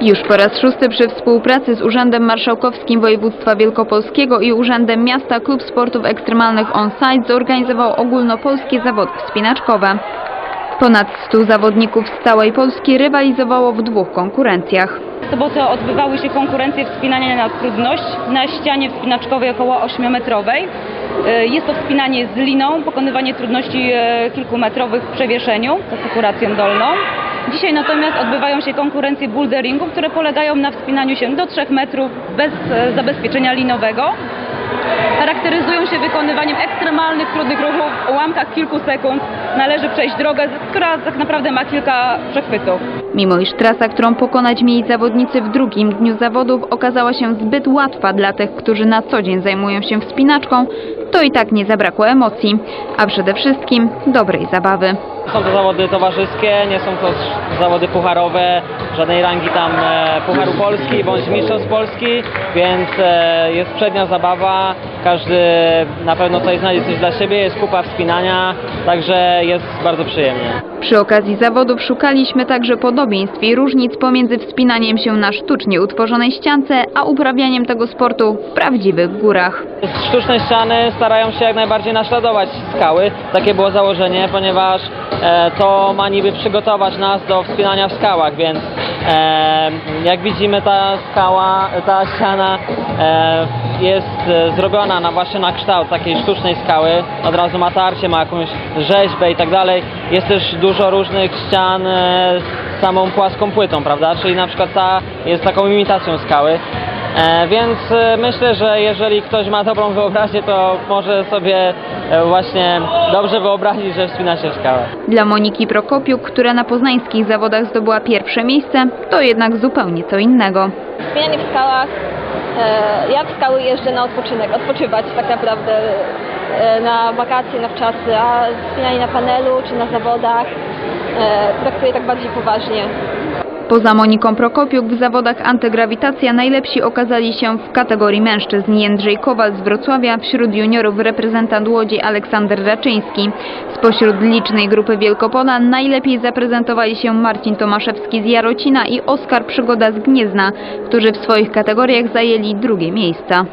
Już po raz szósty przy współpracy z Urzędem Marszałkowskim Województwa Wielkopolskiego i Urzędem Miasta Klub Sportów Ekstremalnych On-Site zorganizował ogólnopolskie zawody wspinaczkowe. Ponad 100 zawodników z całej Polski rywalizowało w dwóch konkurencjach. W sobotę odbywały się konkurencje wspinania na trudność na ścianie wspinaczkowej około 8-metrowej. E, Jest to wspinanie z liną, pokonywanie trudności e, kilkumetrowych w przewieszeniu z asekuracją dolną. Dzisiaj natomiast odbywają się konkurencje boulderingu, które polegają na wspinaniu się do 3 metrów bez e, zabezpieczenia linowego. Charakteryzują się wykonywaniem ekstremalnych, trudnych ruchów ułamkach kilku sekund. Należy przejść drogę, która tak naprawdę ma kilka przechwytów. Mimo iż trasa, którą pokonać mieli zawodnicy w drugim dniu zawodów okazała się zbyt łatwa dla tych, którzy na co dzień zajmują się wspinaczką, to i tak nie zabrakło emocji, a przede wszystkim dobrej zabawy. Są to zawody towarzyskie, nie są to zawody pucharowe, żadnej rangi tam e, Pucharu Polski bądź Mistrzostw Polski, więc e, jest przednia zabawa, każdy na pewno tutaj znajdzie coś dla siebie, jest kupa wspinania, także jest bardzo przyjemnie. Przy okazji zawodów szukaliśmy także podobieństw i różnic pomiędzy wspinaniem się na sztucznie utworzonej ściance, a uprawianiem tego sportu w prawdziwych górach. Sztuczne ściany starają się jak najbardziej naśladować skały, takie było założenie, ponieważ e, to ma niby przygotować nas do wspinania w skałach, więc e, jak widzimy ta skała, ta ściana e, jest zrobiona na właśnie na kształt takiej sztucznej skały, od razu ma tarcie, ma jakąś rzeźbę i tak dalej. Jest też dużo różnych ścian z samą płaską płytą, prawda? Czyli na przykład ta jest taką imitacją skały. E, więc e, myślę, że jeżeli ktoś ma dobrą wyobraźnię, to może sobie e, właśnie dobrze wyobrazić, że wspina się w skałę. Dla Moniki Prokopiuk, która na poznańskich zawodach zdobyła pierwsze miejsce, to jednak zupełnie co innego. Wspinanie w skałach. Ja w skały jeżdżę na odpoczynek, odpoczywać tak naprawdę na wakacje, na wczasy, a wspinanie na panelu czy na zawodach traktuję tak bardziej poważnie. Poza Moniką Prokopiuk w zawodach antygrawitacja najlepsi okazali się w kategorii mężczyzn Jędrzej Kowal z Wrocławia, wśród juniorów reprezentant Łodzi Aleksander Raczyński. Spośród licznej grupy Wielkopola najlepiej zaprezentowali się Marcin Tomaszewski z Jarocina i Oskar Przygoda z Gniezna, którzy w swoich kategoriach zajęli drugie miejsca.